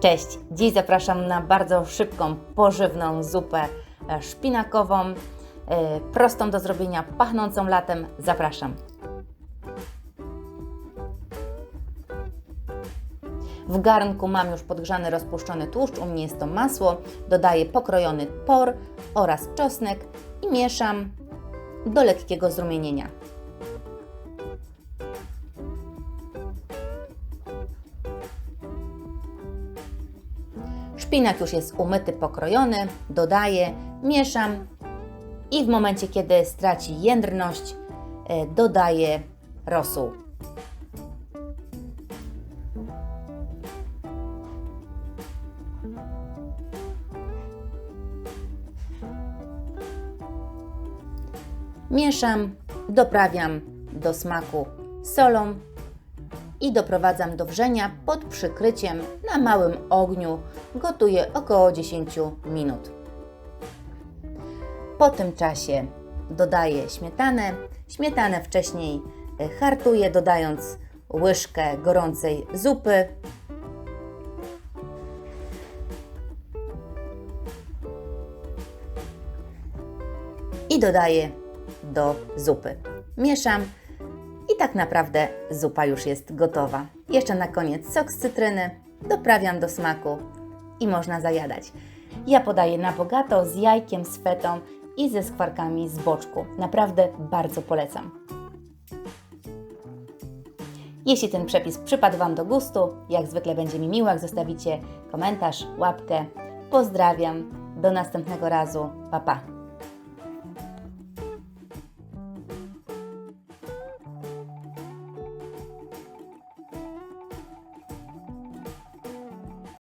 Cześć! Dziś zapraszam na bardzo szybką, pożywną zupę e, szpinakową, e, prostą do zrobienia, pachnącą latem. Zapraszam. W garnku mam już podgrzany, rozpuszczony tłuszcz, u mnie jest to masło. Dodaję pokrojony por oraz czosnek i mieszam do lekkiego zrumienienia. Szpinak już jest umyty, pokrojony, dodaję, mieszam i w momencie, kiedy straci jędrność, e, dodaję rosół. Mieszam, doprawiam do smaku solą i doprowadzam do wrzenia pod przykryciem na małym ogniu. Gotuję około 10 minut. Po tym czasie dodaję śmietanę. Śmietanę wcześniej e, hartuję, dodając łyżkę gorącej zupy. I dodaję do zupy. Mieszam i tak naprawdę zupa już jest gotowa. Jeszcze na koniec sok z cytryny, doprawiam do smaku i można zajadać. Ja podaję na bogato z jajkiem, z fetą i ze skwarkami z boczku. Naprawdę bardzo polecam. Jeśli ten przepis przypadł Wam do gustu, jak zwykle będzie mi miło, jak zostawicie komentarz, łapkę. Pozdrawiam, do następnego razu, pa pa!